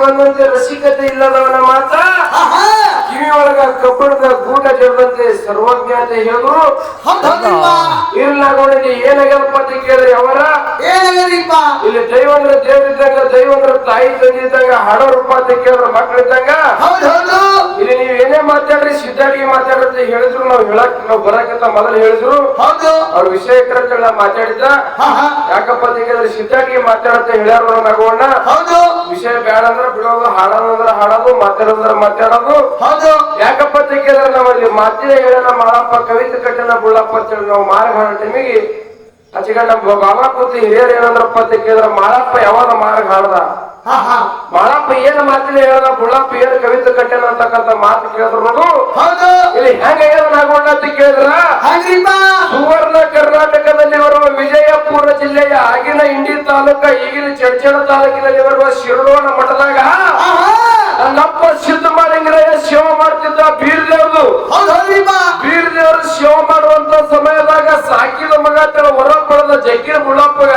ಬಂದಂತೆ ರಸಿಕತೆ ಇಲ್ಲದವನ ಮಾತ ಆಹಾ ಕಬ್ಬಿಣದ ಗೂಟ ಜಡದಂತೆ ಸರ್ವಜ್ಞಾತೆ ಹೇಳಿದ್ರು. ಇಲ್ಲ ನೋಡಿ ಏನಾಗ್ಯದಪ್ಪ ಅಂತ ಕೇಳಿದ್ರೆ ಅವರ? ಇಲ್ಲಿ ದೈವಂದ್ರ ದೇವರಿದ್ದಾಗ ದೈವಂದ್ರ ದೈವ ಅಂದ್ರೆ ತಾಯಿ ರೂಪ ಅಂತ ಕೇಳಿದ್ರೆ ಮಕ್ಕಳಿದ್ದಾಗ. ಹೌದ್ ಹೌದು ಇಲ್ಲಿ ನೀವ್ ಏನೇ ಮಾತಾಡ್ರಿ ಸಿದ್ಧಾರ್ಥಿ ಮಾತಾಡ್ರಿ ಹೇಳಿದ್ರು. ನಾವು ಹೇಳಕ್ ನಾವು ಬರಕಂತ ಮೊದಲು ಹೇಳಿದ್ರು. ಹೌದು. ಅವ್ರ ವಿಷಯ ಕರೆಕ್ಟ್ ನಾ ಮಾತಾಡಿದ್ದ ಯಾಕಪ್ಪ ಅಂತ ಕೇಳಿದ್ರೆ ಸಿದ್ಧಾರ್ಥಿ ಮಾತಾಡಂತ ಹೇಳ್ಯಾರ ನಗೋಣ ಹೌದು. ವಿಷಯ ಬೇಡ ಅಂದ್ರೆ ಬಿಡೋದು ಹಾಡೋದಂದ್ರೆ ಹಾಡೋದು ಮಾತಾಡೋದ್ರೆ ಮಾತಾಡೋದು. ಯಾಕಪ್ಪ ಅಂತ ಕೇಳಿದ್ರೆ ನಾವಲ್ಲಿ ಮಾತಿನ ಹೇಳೋಣ ಮಾರಪ್ಪ ಕವಿತೆ ಕಟ್ಟಣ ಬುಳ್ಳಪ್ಪ ಅಂತೇಳಿ ನಾವು ಮಾರ್ಗ ಹಾಡೋ ಟೈಮಿಗೆ ಆಚೆಗೆ ನಮ್ಮ ಬಾಬಾ ಕೂತು ಹಿರಿಯರು ಏನಂದ್ರಪ್ಪ ಅಂತ ಮಾರಪ್ಪ ಯಾವಾಗ ಮಾರ್ಗ ಹಾಡ್ದ ಹಾ. ಮಾಳಪ್ಪ ಏನ್ ಮಾತಿನ ಹೇಳ್ದ ಬುಳ್ಳಪ್ಪ ಏನ್ ಕವಿತೆ ಕಟ್ಟಣ ಅಂತಕ್ಕಂಥ ಮಾತು ಕೇಳಿದ್ರು ನೋಡು. ಇಲ್ಲಿ ಹೆಂಗ ಏನಾಗೋಣ ಅಂತ ಕೇಳಿದ್ರ? ಸುವರ್ಣ ಕರ್ನಾಟಕದಲ್ಲಿ ಬರುವ ವಿಜಯಪುರ ಜಿಲ್ಲೆಯ ಆಗಿನ ಇಂಡಿ ತಾಲೂಕ ಈಗಿನ ಚಡ್ಚಡ ತಾಲೂಕಿನಲ್ಲಿ ಬರುವ ಶಿರೋಣ ಮಠದಾಗ ನನ್ನಪ್ಪ ಸಿದ್ದಮಾಲಿಂಗರಯ್ಯ ಸೇವೆ ಮಾಡ್ತಿದ್ದ ಬೀರ್ ದೇವ್ರದು ಬೀರ್ ದೇವ್ರ ಸೇವೆ ಮಾಡುವಂತ ಸಮಯದಾಗ ಸಾಕಿದ ಮಗ ತಳ ಹೊರ ಪಡೆದ ಜಗ್ಗಿನ ಮುಳ್ಳಪ್ಪಗ.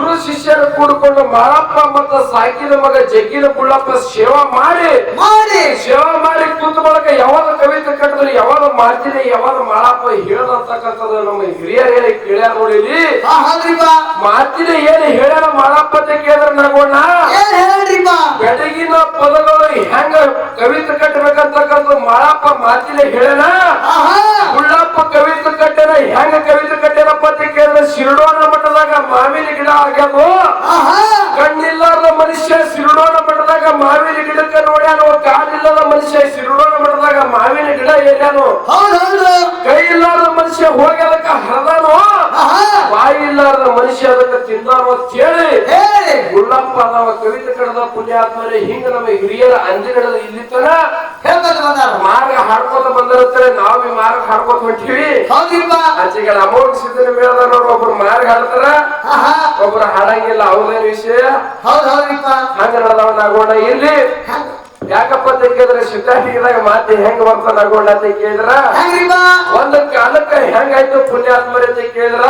ಗುರು ಶಿಷ್ಯರು ಕೂಡಿಕೊಂಡು ಮಾರಪ್ಪ ಮತ್ತ ಸಾಕಿನ ಮಗ ಜಗ್ಗಿನ ಬುಳ್ಳಪ್ಪ ಸೇವಾ ಮಾಡಿ. ಮಾಡಿ. ಸೇವಾ ಮಾಡಿ ಕೂತ್ಕೊಳಕ ಬಳಕ ಯಾವಾಗ ಕವಿತೆ ಕಟ್ಟಿದ್ರು ಯಾವಾಗ ಮಾಡ್ತೀನಿ ಯಾವಾಗ ಮಾಡಪ್ಪ ಹೇಳದಂತಕ್ಕಂಥದ್ದು ನಮ್ಮ ಹಿರಿಯರು ಹೇಳಿ ಕೇಳ್ಯಾರ ನೋಡಿಲಿ ಮಾಡ್ತೀನಿ ಮಾತಿನ ಏನು ಹೇಳ್ಯಾರ ಮಾರಪ್ಪ ಅಂತ ಕೇಳಿದ್ರೆ ನಗೋಣ ಬೆಳಗಿನ ಪದಗಳು ಹೆಂಗ ಕವಿತೆ ಕಟ್ಟಬೇಕಂತಕ್ಕಂಥ ಮಾಡಪ್ಪ ಮಾತಿನ ಹೇಳ್ಯಾನ. ಆಹಾ. ಉಳ್ಳಪ್ಪ ಕವಿತೆ ಕಟ್ಟೆನ ಹೆಂಗ ಕವಿತೆ ಕಟ್ಟೆನಪ್ಪ ಅಂತ ಕೇಳಿದ್ರೆ ಶಿರಡೋಣ ಮಾವಿನ ಗಿಡ ಆಹಾ. ಕಣ್ಣಿಲ್ಲದ ಮನುಷ್ಯ ಸಿರುಡೋಣ ಮಠದಾಗ ಮಾವಿನ ಗಿಡಕ್ಕೆ ನೋಡ್ಯಾನು? ಕಾಲಿಲ್ಲದ ಮನುಷ್ಯ ಸಿರುಡೋಣ ಮಠದಾಗ ಮಾವಿನ ಗಿಡ ಏರ್ಯಾನು? ಕೈ ಇಲ್ಲದ ಮನುಷ್ಯ ಹೋಗಿ ಅದಕ್ಕ ಹರದಾನು? ಆಹಾ. ಬಾಯಿ ಇಲ್ಲಾರದ ಮನುಷ್ಯ ಅದಕ್ಕೆ ತಿಂದಾನು ಅಂತ ಹೇಳಿ. ಗುಳ್ಳಪ್ಪ ನಾವ ಕವಿತೆ ಕಡದ ಪುಣ್ಯಾತ್ಮರೆ ಹಿಂಗ ನಮ್ಮ ಹಿರಿಯರ ಅಂದಿನದ ಇಲ್ಲಿ ತನ ಹೇಳ್ಕೊತ ಬಂದಾರ. ಮಾರ್ಗ ಹಾಡ್ಕೋತ ಬಂದಿರುತ್ತಾರೆ ನಾವು ಈ ಮಾರ್ಗ ಹಾಡ್ಕೋತ ಹೊಂಟಿವಿ. ಆಚೆಗೆ ಅಮೌಂಟ್ ಸಿದ್ಧನ ಮೇಳದ ನೋಡ್ರಿ ಒಬ್ರು ಮಾರ್ಗ ಹಾಡ್ತಾರ ಒಬ್ರು ಹಾಡಂಗಿಲ್ಲ ಅವ್ರದೇನ್ ವಿಷಯ? ಹಂಗ ನಡೆದವ ನಗೋಣ ಇಲ್ಲಿ. ಯಾಕಪ್ಪ ತೆಗೆದ್ರೆ ಕೇಳಿದ್ರೆ ಮಾತು ಮಾತಿ ಹೆಂಗ್ ಬರ್ತದ ನಗೋಣ ಅಂತ ಕೇಳಿದ್ರ? ಒಂದ್ ಕಾಲಕ್ಕ ಹೆಂಗಾಯ್ತು ಪುಣ್ಯಾತ್ಮರಿ ಅಂತ ಕೇಳಿದ್ರ?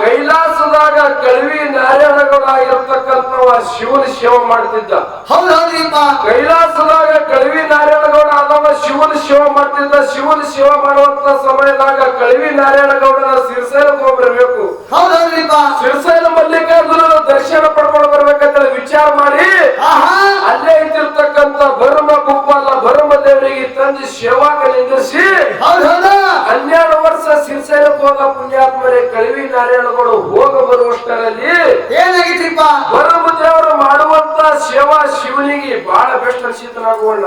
ಕೈಲಾಸದಾಗ ಕಳವಿ ನಾರಾಯಣಗೌಡ ಆಗಿರ್ತಕ್ಕಂಥವ ಶಿವನ ಶಿವ ಮಾಡ್ತಿದ್ದ. ಕೈಲಾಸದಾಗ ಕಳವಿ ನಾರಾಯಣಗೌಡ ಆದವ ಶಿವನ ಶಿವ ಮಾಡ್ತಿದ್ದ. ಶಿವನ ಶಿವ ಮಾಡುವಂತ ಸಮಯದಾಗ ಕಳವಿ ನಾರಾಯಣಗೌಡನ ಸಿರ್ಸೈಲಕ್ಕೆ ಹೋಗ್ಬರ್ಬೇಕು ಸಿರ್ಸೈಲ ಮಲ್ಲಿಕಾರ್ಜುನ ದರ್ಶನ ಹೌದು ಹನ್ನೆರಡು ವರ್ಷ ಸಿರ್ಸೈಲಕ್ಕೆ ಹೋದ ಪುಣ್ಯಾತ್ಮರೇ ಕಳವಿ ನಾರಾಯಣಗಳು ಹೋಗ ಬರುವಷ್ಟರಲ್ಲಿ ಏನಾಗಿದ್ರಿಪ್ಪ ಭರಮ ಅವರು ಮಾಡುವಂತ ಸೇವಾ ಶಿವನಿಗೆ ಬಹಳ ಬೆಸ್ಟ್ ಅನ್ಸಿತ್ತು ನಾಗೋಣ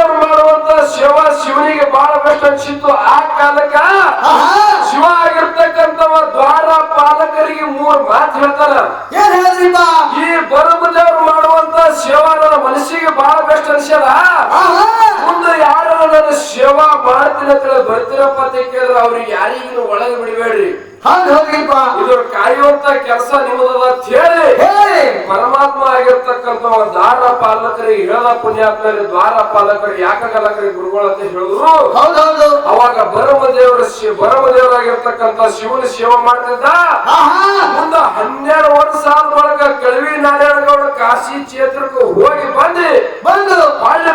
ಅವರು ಮಾಡುವಂತ ಸೇವಾ ಶಿವನಿಗೆ ಬಹಳ ಬೆಸ್ಟ್ ಅನ್ಸಿತ್ತು. ಆ ಕಾಲಕ್ಕ ಶಿವ ಆಗಿರ್ತಕ್ಕಂಥವ ದ್ವಾರ ಪಾಲಕರಿಗೆ ಮೂರ್ ಮಾತು ಹೇಳ್ತಾರ. ಏನ್ ಹೇಳಿದ್ರಿಪ್ಪ? ಈ ಬರಬದೇವ್ರು ಮಾಡುವಂತ ಸೇವಾ ನನ್ನ ಮನಸ್ಸಿಗೆ ಬಹಳ ಬೆಸ್ಟ್ ಅನ್ಸ್ಯದ. ಸೇವಾ ಮಾಡ್ತೀನಿ ಅಂತ ಹೇಳಿ ಬರ್ತೀರಪ್ಪ ಅಂತ ಕೇಳಿದ್ರೆ ಅವ್ರಿಗೆ ಯಾರಿಗೂ ಒಳಗೆ ಬಿಡಬೇಡ್ರಿ. ಹಂಗ ಹೌದ್ರಿಪ್ಪ ಇದ್ರ ಕಾಯುವಂತ ಕೆಲಸ ನಿಮ್ಮದದ ಅಂತ ಹೇಳಿ. ಹೇಳಿ. ಪರಮಾತ್ಮ ಆಗಿರ್ತಕ್ಕಂಥ ದ್ವಾರ ಪಾಲಕರಿಗೆ ಹೇಳ ಪುಣ್ಯಾತ್ಮರಿ ದ್ವಾರ ಪಾಲಕರಿಗೆ ಯಾಕಗಲಕರಿ ಗುರುಗಳು ಅಂತ ಹೇಳಿದ್ರು. ಹೌದೌದು ಹೌದು. ಅವಾಗ ಬರಮ ದೇವರ ಬರಮ ದೇವರಾಗಿರ್ತಕ್ಕಂಥ ಶಿವನ ಸೇವೆ ಮಾಡ್ತಿದ್ದ. ಮುಂದ ಹನ್ನೆರಡು ವರ್ಷ ಆದ ಬಳಿಕ ಕಳವಿ ನಾರಾಯಣಗೌಡ ಕಾಶಿ ಕ್ಷೇತ್ರಕ್ಕೆ ಹೋಗಿ ಬಂದು. ಬಂದು ಅಲ್ಲಿ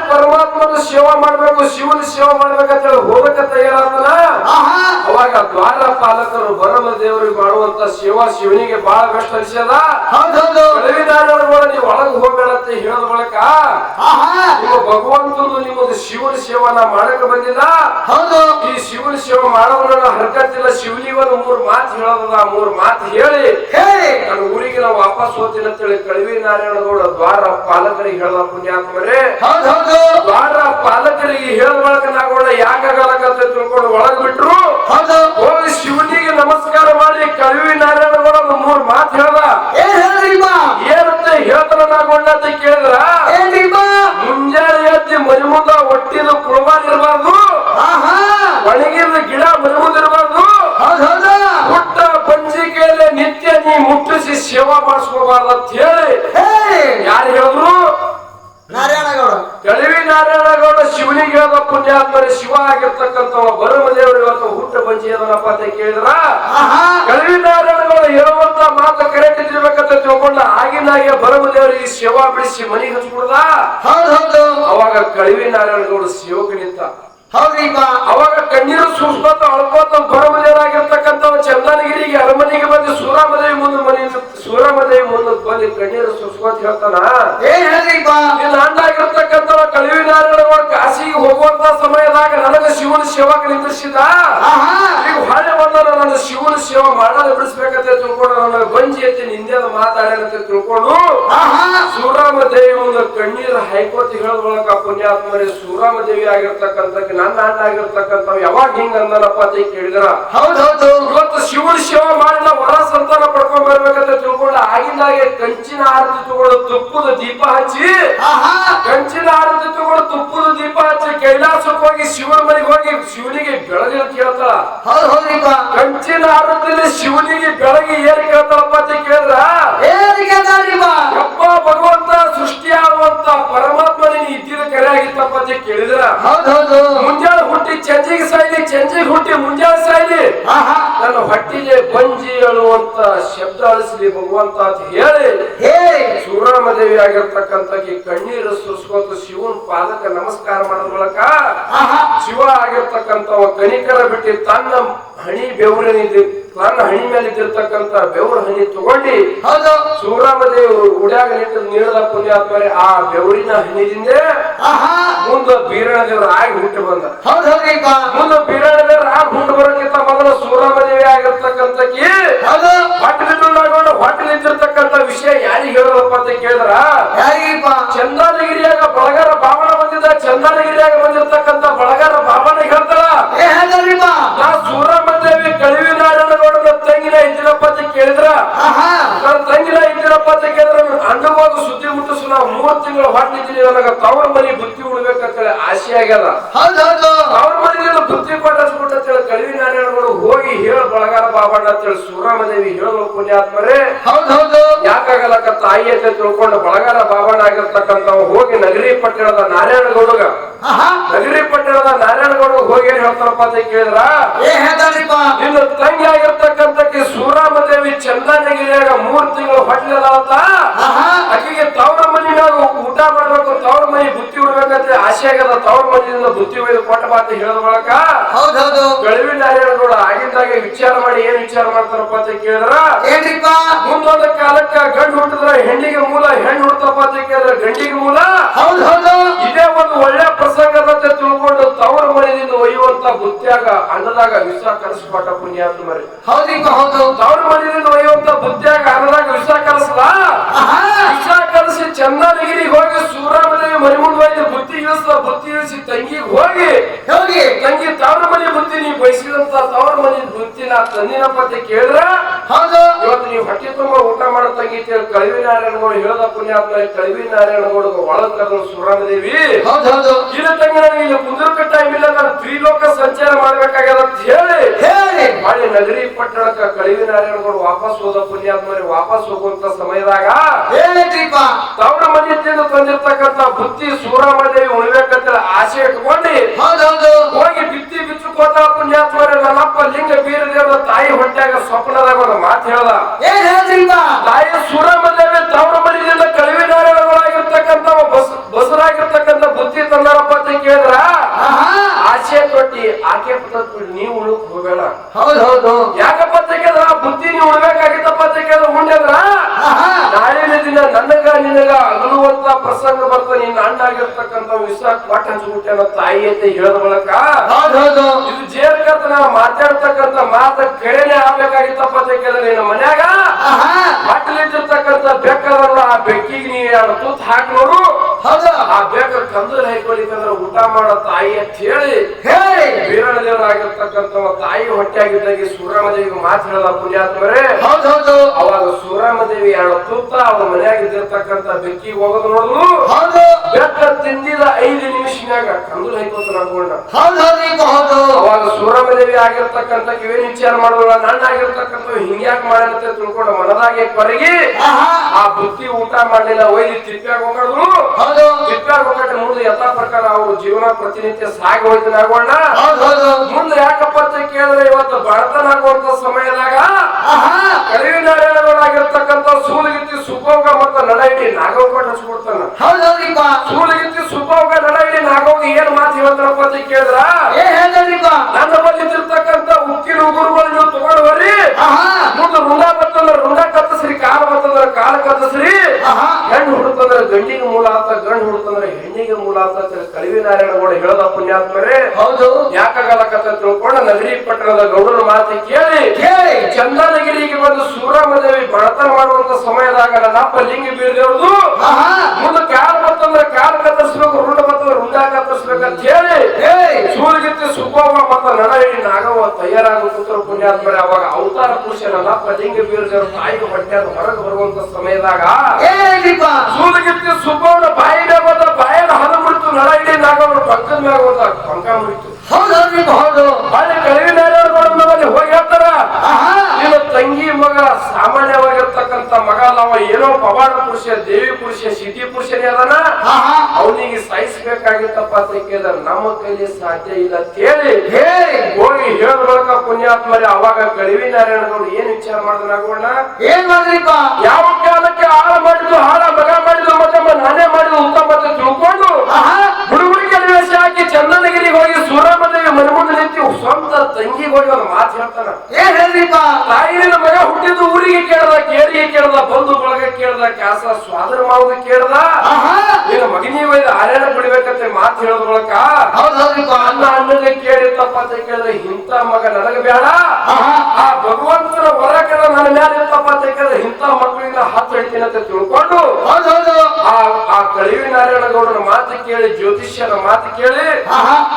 ಪರಮಾತ್ಮನ ಸೇವಾ ಮಾಡಬೇಕು ಶಿವನ ಸೇವಾ ಮಾಡ್ಬೇಕಂತ ಹೇಳಿ ಹೋಗಕ್ಕೆ ತಯಾರಾದನ ಆಹಾ. ಅವಾಗ ದ್ವಾರ ಪಾಲಕರು ಬರಮ ದೇವರಿಗೆ ಮಾಡುವಂತ ಸೇವಾ ಶಿವನಿಗೆ ಬಹಳ ಬೆಸ್ಟ್ ಅನ್ಸ್ಯದ? ಹೌದ್ ಹೌದು. ಕಳವಿ ನಾರಾಯಣಗೌಡ ನೀವು ಒಳಗೆ ಹೋಗ್ಬೇಡ ಅಂತ ಹೇಳಿದ ಬಳಿಕ ನಿಮ್ಮ ಭಗವಂತನು ನಿಮ್ಮದು ಶಿವನ ನಾ ಮಾಡಕ್ಕೆ ಬಂದಿಲ್ಲ? ಹೌದು. ಈ ಶಿವನ ಶಿವ ಮಾಡೋದ್ರ ಹರ್ಕತ್ತಿಲ್ಲ ಶಿವನಿಗೆ ಒಂದು ಮೂರ್ ಮಾತು ಹೇಳೋದ ಮೂರ್ ಮಾತು ಹೇಳಿ ನನ್ನ ಊರಿಗೆ ನಾವು ವಾಪಸ್ ಹೋಗ್ತೀನಿ ಅಂತ ಹೇಳಿ ಕಳವಿ ನಾರಾಯಣಗೌಡ ದ್ವಾರ ಪಾಲಕರಿಗೆ ಹೇಳದ ಪುಣ್ಯಾತ್ಮರೇ. ಹೌದ್ ದ್ವಾರ ಪಾಲಕರಿಗೆ ಬಳಕ ನಾಗೋಣ ಯಾಕಾಗಲಕಂತ ತಿಳ್ಕೊಂಡು ಒಳಗ್ ಬಿಟ್ರು ಹೌದು ಹೋಗಿ ಶಿವನಿಗೆ ನಮಸ್ಕಾರ ಮಾಡಿ ಕಳವಿ ನಾರಾಯಣಗೌಡ ಒಂದು ಮೂರ್ ಮಾತು ಹೇಳ್ದ ಏನ್ ಹೇಳಿದ್ರಿಪ್ಪ ಏನಂತ ಹೇಳ್ತಾರ ನಾಗೋಣ ಅಂತ ಕೇಳಿದ್ರ ಏನ್ರಿಪ್ಪ ಮುಂಜಾನೆ ಎದ್ದು ಮನೆ ಮುಂದ ಒಟ್ಟಿದ ಕುಳಮಾನ್ ಇರಬಾರ್ದು ಆಹಾ ಒಣಗಿದ ಗಿಡ ಮನೆ ಮುಂದಿರಬಾರ್ದು ಹೌದ್ ಹೌದು ಪುಟ್ಟ ಪಂಜಿಕೆಯಲ್ಲಿ ನಿತ್ಯ ನೀ ಮುಟ್ಟಿಸಿ ಸೇವಾ ಮಾಡಿಸ್ಕೋಬಾರ್ದು ಅಂತ ಹೇಳಿ ಹೇಳಿ ಯಾರು ಹೇಳಿದ್ರು ನಾರಾಯಣಗೌಡ ಕಳವಿ ನಾರಾಯಣಗೌಡ ಶಿವನಿಗೆ ಹೇಳ್ದ ಪುಣ್ಯಾತ್ಮರಿ ಶಿವ ಆಗಿರ್ತಕ್ಕಂಥವ ಬರಮ ದೇವರು ಇವತ್ತು ಹುಟ್ಟ ಪಂಚಿ ಅದನಪ್ಪ ಅಂತ ಕೇಳಿದ್ರ ಆಹಾ ಕಳವಿ ನಾರಾಯಣಗೌಡ ಹೇಳುವಂತ ಮಾತು ಕರೆಕ್ಟ್ ಇರ್ಬೇಕಂತ ತಿಳ್ಕೊಂಡ ಆಗಿನ ಆಗಿಂದಾಗೆ ಬರಬದೇವರಿಗೆ ಬಿಡಿಸಿ ಮನೆಗೆ ಹಚ್ಬಿಡ್ದ ಹೌದ್ ಹೌದು. ಅವಾಗ ಕಳಿವಿ ನಾರಾಯಣಗೌಡ ಸೇವಕ ನಿಂತ ಬಾ ಅವಾಗ ಕಣ್ಣೀರು ಸುಸ್ಕೋತ ಅಳ್ಕೋತ ಬರಬದೇವರಾಗಿರ್ತಕ್ಕಂಥ ಚಂದನಗಿರಿಗೆ ಅರಮನೆಗೆ ಬಂದು ಸೂರಾಮದೇವಿ ಮುಂದೆ ಮನೆ ಸೂರಾಮದೇವಿ ಮುಂದೆ ಬಂದು ಕಣ್ಣೀರು ಸುಸ್ಕೋತ ಹೇಳ್ತಾನ? ಏನ್ ಹೇಳ್ರಿಪ್ಪ ನಿನ್ನ ಅಂದಾಗಿರ್ತಕ್ಕಂಥ ಕಾಶಿಗೆ ಹೋಗುವಂತ ಸಮಯದಾಗ ನನಗ ಶಿವನ ಸೇವಾಗ ನಿಂದಿಸಿದ ಈಗ ಹೊಳೆ ಬಂದ ನನ್ನ ಶಿವನ ಸೇವೆ ಮಾಡೋದು ಬಿಡಿಸ್ಬೇಕಂತ ತಿಳ್ಕೊಂಡು ನನ್ನ ಬಂಜಿ ಎತ್ತಿ ನಿಂದೇದ ಮಾತಾಡ್ಯಾನಂತ ತಿಳ್ಕೊಂಡು ಸೂರಾಮದೇವಿ ಸೂರಾಮ ದೇವಿ ಮುಂದೆ ಕಣ್ಣೀರು ಹೈಕೋತಿ ಹೇಳದ ಮೂಲಕ ಪುಣ್ಯಾತ್ಮರಿ ಸೂರಾಮದೇವಿ ಆಗಿರ್ತಕ್ಕಂಥ ನನ್ನ ಆಗಿರ್ತಕ್ಕಂಥ ಯಾವಾಗ ಹಿಂಗ ಅಂದನಪ್ಪ ಅಂತ ಕೇಳಿದ್ರ? ಹೌದೌದು ಹೌದು. ಇವತ್ತು ಶಿವನ ಮಾಡಿ ನಾವು ಹೊರ ಸಂತಾನ ಪಡ್ಕೊಂಡ್ ಬರ್ಬೇಕಂತ ತಿಳ್ಕೊಂಡ ಆಗಿಂದಾಗೆ ಕಂಚಿನ ಆರತಿ ತಗೊಂಡು ತುಪ್ಪದ ದೀಪ ಹಚ್ಚಿ ಕಂಚಿನ ಆರತಿ ತಗೊಂಡು ತುಪ್ಪದ ದೀಪ ಹಚ್ಚಿ ಕೈಲಾಸಕ್ಕೆ ಹೋಗಿ ಶಿವನ ಮನೆಗೆ ಹೋಗಿ ಶಿವನಿಗೆ ಬೆಳಗ್ಗೆ ಕೇಳ್ತಾಳ ಹೌದ್ ಹೌದ್ರಿಪ್ಪ. ಕಂಚಿನ ಆರತಿಯಲ್ಲಿ ಶಿವನಿಗೆ ಬೆಳಗ್ಗೆ ಏನ್ ಕೇಳ್ತಾಳಪ್ಪ ಅಂತ ಕೇಳಿದ್ರ? ಏನ್ ಭಗವಂತ ಸೃಷ್ಟಿಯಾಗುವಂತ ಪರಮಾತ್ಮ ನೀನು ಇದ್ದಿದ ಕರೆ ಆಗಿತ್ತಪ್ಪ ಅಂತ ಕೇಳಿದ್ರ? ಮುಂಜಾನೆ ಹುಟ್ಟಿ ಚಂಜಿಗೆ ಸಾಯ್ಲಿ ಚಂಜಿಗೆ ಹುಟ್ಟಿ ಮುಂಜಾನೆ ಸಾಯ್ಲಿ. ನನ್ನ ಹೊಟ್ಟಿಗೆ ಬಂಜಿ ಅನ್ನುವಂತ ಶಬ್ದ ಅಳಿಸ್ಲಿ ಭಗವಂತ ಅಂತ ಹೇಳಿ. ದೇವಿ ಆಗಿರ್ತಕ್ಕಂಥ ಈ ಕಣ್ಣೀರು ಸುರಿಸ್ಕೊಂತ ಶಿವನ್ ಪಾದಕ ನಮಸ್ಕಾರ ಮಾಡೋದ್ ಮೂಲಕ ಶಿವ ಆಗಿರ್ತಕ್ಕಂಥ ಕನಿಕರ ಬಿಟ್ಟಿ ತನ್ನ ಹಣಿ ಬೆವರಿನಿದ್ದು ತನ್ನ ಹಣಿ ಮೇಲೆ ಇದ್ದಿರ್ತಕ್ಕಂಥ ಬೆವರು ಹನಿ ತಗೊಂಡು ಹೌದು. ಸೂರಾಮದೇವರು ಉಡ್ಯಾಗ ನಿಂತು ನೀಡದ ಪುಣ್ಯಾತ್ಮರೆ ಆ ಬೆವರಿನ ಹನಿದಿಂದ ಆಹಾ. ಮುಂದ ಬೀರಣ ದೇವರು ಆಗಿ ಹುಟ್ಟು ಬಂದ. ಮುಂದೆ ಹೌದ್ರಿಪ್ಪ ಮುಂದ ಬೀರಣ ದೇವರು ಆಗಿ ಹುಟ್ಟು ಬರೋಕ್ಕಿಂತ ಮೊದಲು ಸೂರಾಮದೇವಿ ಆಗಿರ್ತಕ್ಕಂತ ಹೌದು. ಹೊಟ್ಟೆಲಿಟ್ಟು ಹೊಟ್ಟೆ ನಿಂತಿರ್ತಕ್ಕಂಥ ವಿಷಯ ಯಾರಿಗೆ ಹೇಳೋದಪ್ಪ ಅಂತ ಕೇಳಿದ್ರ? ಚಂದಾನಗಿರಿಯಾಗ ಬಳಗಾರ ಬಾಬಣ ಬಂದಿದ್ದ ಚಂದಾನಗಿರಿಯಾಗ ಬಂದಿರ್ತಕ್ಕಂಥ ಬಳಗಾರ ಬಾಬಣ ಹೇಳ್ತಾಳ ಏನ್ ಬಾ. ನಾ ಸೂರಮ್ಮದೇವಿ ಕಳಿವಿ ನಾರಾಯಣಗೌಡನ ತಂಗಿನ ಇದ್ದೀನಪ್ಪ ಅಂತ ಕೇಳಿದ್ರ? ಆಹಾ. ನನ್ನ ತಂಗಿನ ಇದ್ದೀನಪ್ಪ ಅಂತ ಕೇಳಿದ್ರ ಅಂಡವಾಗ ಸುದ್ದಿ ಮುಟ್ಟಿಸು ನಾ ಮೂರ್ ತಿಂಗಳು ಹೊಟ್ಟಿದ್ದೀನಿ ನನಗ ತವರ ಮನಿ ಬುತ್ತಿ ಉಳ್ಬೇಕಂತೇಳಿ ಆಸೆ ಆಗ್ಯದ ಹೌದ್ ಹೌದು ತವ್ರ ಮನೆಯಿಂದ ಬುತ್ತಿ ಕೊಟ್ಟಿಸ್ಬಿಟ್ಟು ಅಂತೇಳಿ ಕಳಿವಿ ನಾರಾಯಣಗೌಡ ಹೋಗಿ ಹೇಳ ಬಳಗಾರ ಬಾಬಣ್ಣ ಅಂತೇಳಿ ಸೂರಮ್ಮದೇವಿ ಹೇಳಲು ಪುಣ್ಯಾತ್ಮರೇ. ಹೌದೌದು ಹೌದು. ಯಾಕಾಗಲಕ್ಕ ತಾಯಿ ಅಂತ ತಿಳ್ಕೊಂಡು ಬಳಗಾರ ಬಾಬಣ್ಣ ಆಗಿರ್ತಕ್ಕಂತ ಹೋಗಿ ನಗರಿ ಪಟ್ಟಣದ ನಾರಾಯಣಗೌಡಗ ಗೌಡಗ. ನಗರಿ ಪಟ್ಟಣದ ನಾರಾಯಣಗೌಡ ಹೋಗಿ ಏನ್ ಹೇಳ್ತಾರಪ್ಪ ಅಂತ ಕೇಳಿದ್ರ? ನಿನ್ನ ತಂಗಿ ಆಗಿರ್ತಕ್ಕಂತ ಸೂರಾಮದೇವಿ ಚಂದನಗಿರಿಯಾಗ ಮೂರ್ ತಿಂಗಳು ಹೊಟ್ಟೆದಾವತ್ತ ಅಂತ ಆಕೆಗೆ ತಾವ್ರ ಮನೆಯಾಗ ಊಟ ಮಾಡ್ಬೇಕು ಬುತ್ತಿ ಉಡ್ಬೇಕಂತ ಆಸೆ ಮನೆಯಿಂದ ಬುದ್ಧಿ ಒಯ್ದು ಕೊಟ್ಟ ಮಾತು ಹೇಳಿದ ಬಳಕ ಹೌದೌದು ಹೌದು. ಕಳಿವಿ ನಾರಾಯಣಗೌಡ ಆಗಿದ್ದಾಗೆ ವಿಚಾರ ಮಾಡಿ ಏನ್ ವಿಚಾರ ಮಾಡ್ತಾರಪ್ಪ ಅಂತ ಕೇಳಿದ್ರ? ಏನ್ರಿಪ್ಪ? ಮುಂದೊಂದು ಕಾಲಕ್ಕ ಗಂಡು ಹುಟ್ಟಿದ್ರ ಹೆಣ್ಣಿಗೆ ಮೂಲ ಹೆಣ್ಣು ಹುಟ್ಟಪ್ಪ ಅಂತ ಕೇಳಿದ್ರ ಗಂಡಿಗೆ ಮೂಲ? ಹೌದ್ ಹೌದು. ಇದೇ ಒಂದು ಒಳ್ಳೆ ಪ್ರಸಂಗದಂತೆ ತಿಳ್ಕೊಂಡು ತವರ ಮನೆಯಿಂದ ಒಯ್ಯುವಂತ ಬುದ್ಧಿಯಾಗ ಅನ್ನದಾಗ ವಿಷ ಪುಣ್ಯ ಅಂತ ಮರಿ. ಹೌದ್ರಿಪ್ಪ ಹೌದು. ತವರ ಮನೆಯಿಂದ ಒಯ್ಯುವಂತ ಬುದ್ಧಿಯಾಗ ಅನ್ನದಾಗ ವಿಷ ಕಲಿಸಲ? ಆಹಾ. ವಿಷ ಕಲಿಸಿ ಚಂದನಗಿರಿಗೆ ಹೋಗಿ ಸೂರಾಮದೇವಿ ಮನೆ ಮುಂದೆ ಬುದ್ಧಿ ಇಳಿಸ್ದ ಇಳಿಸಿ ತಂಗಿಗೆ ಹೋಗಿ ಹೋಗಿ, ತಂಗಿ ತವರ ಮನೆ ಬರ್ತೀನಿ ಬಯಸಿದಂತ ತವರ ಮನೆ ಬರ್ತೀನಿ ನಾ ತಂದಿನಪ್ಪ ಅಂತ ಕೇಳಿದ್ರ ಹೌದು ಇವತ್ತು ನೀವು ಹೊಟ್ಟೆ ತುಂಬ ಊಟ ಮಾಡೋ ತಂಗಿತಿ ಕಳಿವಿ ನಾರಾಯಣಗೌಡ ಹೇಳದ ಪುಣ್ಯಾತ್ಮ ಕಳಿವಿ ನಾರಾಯಣಗೌಡ ಒಳಗ್ ಹೌದ್ ಹೌದು. ಇಲ್ಲ ತಂಗಿ ನನಗೆ ಇಲ್ಲಿ ಕುಂದಿರ್ಕ ಟೈಮ್ ಇಲ್ಲ ನಾನು ತ್ರಿಲೋಕ ಸಂಚಾರ ಮಾಡ್ಬೇಕಾಗ್ಯದ ಅಂತ ಹೇಳಿ. ಹೇಳಿ. ಮಾಡಿ ನಗರಿ ಪಟ್ಟಣಕ್ಕ ಕಳಿವಿ ನಾರಾಯಣಗೌಡ ವಾಪಸ್ ಹೋದ ಪುಣ್ಯಾತ್ಮರಿ ವಾಪಸ್ ಹೋಗುವಂತ ಸಮಯದಾಗ ಏನ್ರಿಪ್ಪ ಮನೆ ತಿಂದು ತಂದಿರ್ತಕ್ಕಂತ ಬುತ್ತಿ ಸೂರಾಮದೇವಿ ಉಳಿಬೇಕಂತ ಆಸೆ ಇಟ್ಕೊಂಡು ಹೋಗಿ ಬಿತ್ತಿ ಬಿಚ್ಚುಕೋತ ಪುಣ್ಯಾತ್ಮರಿ ನನ್ನಪ್ಪ ಲಿಂಗ ಬೀರದೇವ್ರ ತಾಯಿ ಹೊಟ್ಯಾಗ ಸ್ವಪ್ನದಾಗ ಮಾತು ಹೇಳದ ಏನ್ ಹೇಳ್ರಿಪ್ಪ ತಾಯಿ ಸೂರಮದೇವಿ ತವರ ನಾರಾಯಣಗಳಾಗಿರ್ತಕ್ಕಂಥ ಬಸ್ ಬಸರಾಗಿರ್ತಕ್ಕಂಥ ಬುದ್ಧಿ ತಂದಾರಪ್ಪ ಅಂತ ಕೇಳಿದ್ರ? ಆಶೆ ಆಸೆ ತೊಟ್ಟಿ ಆಕೆ ಪುಟ್ಟ ನೀವು ಉಳುಕ್ ಹೋಗಬೇಡ. ಹೌದ್ ಹೌದು ಯಾಕಪ್ಪ ಅಂತ ಕೇಳಿದ್ರ? ಆ ಬುದ್ಧಿ ನೀವು ಉಳ್ಬೇಕಾಗಿತ್ತಪ್ಪ ಅಂತ ಕೇಳಿದ್ರ? ಉಂಡ್ಯಂದ್ರ ನಾಳೆ ನಾಳಿನ ದಿನ ನನಗ ನಿನಗ ಅಗಲುವಂತ ಪ್ರಸಂಗ ಬರ್ತ ನಿನ್ನ ಅಣ್ಣ ವಿಶ್ವಾಸ ಪಾಠ ಹಂಚ್ಬಿಟ್ಟೆ ಅನ್ನೋ ತಾಯಿ ಅಂತ ಹೇಳದ ಬಳಕ ಹೌದು ಇದು ಜೇರ್ಕರ್ತ ನಾ ಮಾತಾಡ್ತಕ್ಕಂಥ ಮಾತ ಕಡೆನೆ ಆಗ್ಬೇಕಾಗಿತ್ತಪ್ಪ ಅಂತ ಕೇಳಿದ್ರೆ ನಿನ್ನ ಮನ್ಯಾಗ? ಆಹಾ. ಬೆಕ್ಕದನ್ನ ಆ ಬೆಕ್ಕಿಗೆ ನೀ ಎರಡು ತೂತ್ ಆ ಬೇಗ ಕಂದೂರು ಹಾಕೊಳಿಕಂದ್ರ ಊಟ ಮಾಡೋ ತಾಯಿ ಅಂತ ಹೇಳಿ ಹೇಳಿ. ವೀರದೇವರಾಗಿರ್ತಕ್ಕಂಥ ತಾಯಿ ಹೊಟ್ಟೆಯಾಗಿದ್ದಾಗಿ ಸೂರಮದೇವಿಗೆ ಮಾತು ಹೇಳಲ್ಲ ಪುಣ್ಯಾತ್ಮರೇ. ಹೌದ್ ಅವಾಗ ಸೂರಾಮದೇವಿ ಎರಡು ತುತ್ತ ಅವನ ಮನ್ಯಾಗ ಬೆಕ್ಕಿ ಹೋಗೋದು ನೋಡಿದ್ರು ಹೌದು. ಬೆಕ್ಕ ತಿಂದಿದ ಐದು ನಿಮಿಷನ್ಯಾಗ ಕಂದು ಹಾಕೋತ ನಡ್ಕೊಂಡ ಹೌದ್ ಅವಾಗ ಸೂರಮದೇವಿ ಆಗಿರ್ತಕ್ಕಂಥ ಇವೇನ್ ವಿಚಾರ ಮಾಡೋಲ್ಲ ನನ್ನ ಆಗಿರ್ತಕ್ಕಂಥ ಹಿಂಗ್ಯಾಕ್ ಮಾಡಂತ ತಿಳ್ಕೊಂಡು ಮನದಾಗೆ ಕೊರಗಿ ಆ ಬುತ್ತಿ ಊಟ ಮಾಡಲಿಲ್ಲ ಒಯ್ದು ತಿಪ್ಪ್ಯಾಗ ಹೋಗೋದು. ಹೌದು. ಹೋಗಟ್ಟ ಮುಂದೆ ಯಥಾ ಪ್ರಕಾರ ಅವ್ರ ಜೀವನ ಪ್ರತಿನಿತ್ಯ ಸಾಗಿ ಹೋಯ್ತು ನಾಗೋಣ ಹೌದು ಹೌದು ಮುಂದೆ ಯಾಕಪ್ಪ ಅಂತ ಕೇಳಿದ್ರೆ ಇವತ್ತು ಬಡತನ ಆಗುವಂತ ಸಮಯದಾಗ ಆಹಾ. ಕಳಿವಿನಾರಾಯಣಗಳಾಗಿರ್ತಕ್ಕಂಥ ಸೂಲಗಿತ್ತಿ ಸುಭೋಗ ಮತ್ತು ನಡೈಟಿ ನಾಗವ್ವ ಹಚ್ಕೊಡ್ತಾನ. ಹೌದು ಹೌದ್ರಿಪ್ಪ ಸೂಲಗಿತ್ತಿ ಸುಭೋಗ ನಡೈಟಿ ನಾಗವ್ವ ಏನ್ ಮಾತು ಹೇಳ್ತಾರಪ್ಪ ಅಂತ ಕೇಳಿದ್ರ? ನನ್ನ ಬಳಿ ಇರ್ತಕ್ಕಂಥ ಉಕ್ಕಿನ ಉಗುರುಗಳು ನೀವು ತಗೊಂಡು ಬರ್ರಿ. ಆಹಾ. ಮುಂದೆ ಬತ್ತಂದ್ರ ರುಂಡ ಕತ್ತಸ್ರಿ ಕಾಲ ಆಹಾ. ಹೆಣ್ಣು ಹುಡುತಂದ್ರ ಗಂಡಿಗೆ ಮೂಲ ಆತ ಗಂಡು ಹುಡುತಂದ್ರ ಹೆಣ್ಣಿಗೆ ಮೂಲ ಆತ ಕಳವಿ ನಾರಾಯಣ ಗೌಡ ಹೇಳದ ಪುಣ್ಯಾತ್ಮರೇ. ಹೌದು. ಯಾಕಾಗಲಕತ್ತ ತಿಳ್ಕೊಂಡ ನಗರಿ ಪಟ್ಟಣದ ಗೌಡರ ಮಾತು ಕೇಳಿ. ಕೇಳಿ. ಚಂದನಗಿರಿಗೆ ಬಂದು ಸೂರಮದೇವಿ ಬಡತನ ಮಾಡುವಂತ ಸಮಯದಾಗ ನನ್ನ ಅಪ್ಪ ಲಿಂಗಿ ಬೀರ್ದೇವ್ರದು ಮುಂದೆ ಕಾಲ ಬತ್ತಂದ್ರ ಕಾಲ್ ಕತ್ತರಿಸ್ಬೇಕು ರುಂಡ ಬತ್ತಂದ್ರ ರುಂಡ ಕತ್ತರಿಸ್ಬೇಕು ಅಂತ ಹೇಳಿ. ಸೂರ್ಯಗಿತ್ತಿ ಸುಬ್ಬವ್ವ ಮತ್ತ ನಡಹಳ್ಳಿ ನಾಗವ್ವ ತಯಾರಾಗಿ ಕೂತರ ಪುಣ್ಯಾತ್ಮರೆ ಅವಾಗ ಅವತಾರ ಪುರುಷ ಪ್ರತಿಂಗ ಬೀರ್ದೇವ್ರ ತಾಯಿಗೆ ಹೊಟ್ಟೆಯಾದ ಹೊರಗೆ ಬರುವಂತ ಸಮಯದಾಗ ಸೂರ್ಯಗಿತ್ತಿ ಸುಬ್ಬವ್ವನ ಬಾಯಿಗೆ ಬಂದ ಬಾಯಿನ ಹದ ಮುಡಿತು ನಡಹಿ ನಾಗವ್ರ ಪಕ್ಕದ ಮ್ಯಾಗ ಹೋದ ಪಂಕ ಮುರಿತು. ಹೌದು ಹೌದು ಬಾಯಿ ಕಳವಿ ನಾರಾಯಣ ಹೋಗಿ ಹೇಳ್ತಾರ ನಿನ್ನ ತಂಗಿ ಮಗ ಸಾಮಾನ್ಯವಾಗಿರ್ತಕ್ಕಂಥ ಮಗ ನಾವ ಏನೋ ಪವಾಡ ಪುರುಷ ದೇವಿ ಪುರುಷ ಸಿಟಿ ಪುರುಷನೇ ಅದನ? ಆಹಾ ಅವನಿಗೆ ಸಹಿಸಬೇಕಾಗಿತ್ತ ಅಂತ ಕೇಳಿದ್ರೆ ನಮ್ಮ ಕೈಲಿ ಸಾಧ್ಯ ಇಲ್ಲ ಅಂತ ಹೇಳಿ. ಹೇಳಿ. ಹೋಗಿ ಹೇಳ್ಬೇಕ ಪುಣ್ಯಾತ್ಮರಿ ಅವಾಗ ಕಳಿವಿ ನಾರಾಯಣಗೌಡ ಏನ್ ವಿಚಾರ ಮಾಡಿದ್ರೆ ನಗೋಣ ಏನ್ ಮಾಡಿದ್ರಿಪ್ಪ? ಯಾವ ಕಾಲಕ್ಕೆ ಹಾಳ ಮಾಡಿದ್ರು ಹಾಳ ಮಗ ಮಾಡಿದ್ರು ಮತ್ತೆ ನಾನೇ ಮಾಡಿದ್ರು ಉತ್ತಮ ತಿಳ್ಕೊಂಡು ಆಹಾ ಹುಡುಗರಿಗೆ ವೇಷ ಹಾಕಿ ಚಂದನಗಿರಿಗೆ ಹೋಗಿ ಸೂರಮ್ಮದೇವಿ ಮನೆ ಮುಂದೆ ನಿಂತು ಸ್ವಂತ ತಂಗಿಗೆ ಹೋಗಿ ಒಂದು ಮಾತು ಹೇಳ್ತಾನ ಏನ್ ಹೇಳ್ರಿಪ್ಪ ತಾಯಿನ ಮಗ ಹುಟ್ಟಿದ್ದು ಊರಿಗೆ ಕೇಳ್ದ ಕೇರಿಗೆ ಕೇಳ್ದ ಬಂಧು ಬಳಗ ಕೇಳ್ದ ಕ್ಯಾಸ ಸ್ವಾದರ ಆಹಾ. ನಿನ್ನ ಮಗನಿಗೆ ಒಯ್ದು ಆರ್ಯಾಣ ಬಿಡ್ಬೇಕಂತ ಮಾತು ಹೇಳೋದ್ ಬಳಕ ಹೌದು ಹೌದ್ರಿಪ್ಪ. ಅನ್ನ ಅನ್ನದ ಕೇಳಿತ್ತಪ್ಪ ಅಂತ ಕೇಳಿದ್ರೆ ಇಂಥ ಮಗ ನನಗ ಬೇಡ. ಆ ಭಗವಂತನ ಹೊರಗಡೆ ನನ್ನ ಮೇಲೆ ಇತ್ತಪ್ಪ ಅಂತ ಕೇಳಿದ್ರೆ ಇಂಥ ಮಕ್ಕಳಿಂದ ಹತ್ತು ಹಿಡಿತೀನಿ ಅಂತ ತಿಳ್ಕೊಂಡು ಆ ಆ ಕಳಿವಿ ನಾರಾಯಣಗೌಡನ ಮಾತು ಕೇಳಿ ಜ್ಯೋತಿಷ್ಯನ ಮಾತು ಕೇಳಿ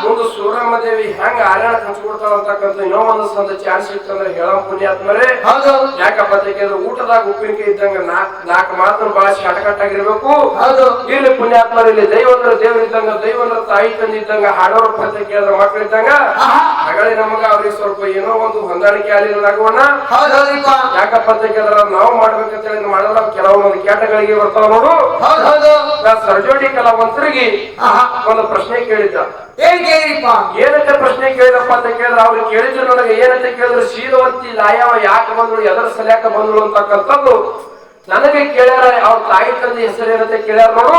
ಮುಂದೆ ಸೂರಮ್ಮ ದೇವಿ ಹೆಂಗ ಆರಾಯಣ ಹಂಚ್ಕೊಡ್ತಾಳ ಅಂತಕ್ಕಂಥ ಇನ್ನೋ ಒಂದು ಸಂದ ಚಾನ್ಸ್ ಇತ್ತಂದ್ರೆ ಹೇಳ ಪುಣ್ಯಾತ್ಮರೇ. ಯಾಕಪ್ಪ ಅಂತ ಕೇಳಿದ್ರೆ ಊಟದಾಗ ಉಪ್ಪಿನಕಾಯಿ ಇದ್ದಂಗ ನಾಕ್ ನಾಲ್ಕು ಮಾತನ್ನು ಬಹಳ ಶಾಟಕಟ್ಟಾಗಿರ್ಬೇಕು. ಇಲ್ಲಿ ಪುಣ್ಯಾತ್ಮರು ಇಲ್ಲಿ ದೈವಂದ್ರ ದೇವರು ದೇವ್ರ ಇದ್ದಂಗ ದೈವಂದ್ರ ತಾಯಿ ತಂದಿದ್ದಂಗ ಹಾಡೋರ ಅಂತ ಕೇಳಿದ್ರೆ ಮಕ್ಕಳಿದ್ದಂಗ ಹಾಗಾಗಿ ನಮಗ ಅವ್ರಿಗೆ ಸ್ವಲ್ಪ ಏನೋ ಒಂದು ಹೊಂದಾಣಿಕೆ ಆಗಲಿಲ್ಲ ಯಾಕಪ್ಪ ಅಂತ ಕೇಳಿದ್ರೆ ನಾವು ಮಾಡ್ಬೇಕಂತ ಹೇಳಿ ಮಾಡಲ್ಲ ಕೆಲವೊಂದು ಕೇಟಗಳಿಗೆ ಬರ್ತಾವ ನೋಡು. ಸರ್ಜೋಟಿ ನಾ ಸರ್ಜೋಡಿ ಕಲಾವಂತರಿಗೆ ಒಂದು ಪ್ರಶ್ನೆ ಕೇಳಿದ್ದ. ಏನ್ ಏನಂತ ಪ್ರಶ್ನೆ ಕೇಳಿದಪ್ಪ ಅಂತ ಕೇಳಿದ್ರೆ ಅವ್ರು ಕೇಳಿದ್ರು ನನಗೆ ಏನಂತ ಕೇಳಿದ್ರು ಶೀಲವಂತಿ ಲಾಯವ ಯಾಕೆ ಬಂದ್ರು ಎದರ ಸಲ್ಯಾಕ ಬಂದ್ರು ಅಂತಕ್ಕಂಥದ್ದು ನನಗೆ ಕೇಳ್ಯಾರ ಅವ್ರ ತಾಯಿ ತಂದೆ ಹೆಸರು ಇರುತ್ತೆ ಕೇಳ್ಯಾರ ನೋಡು.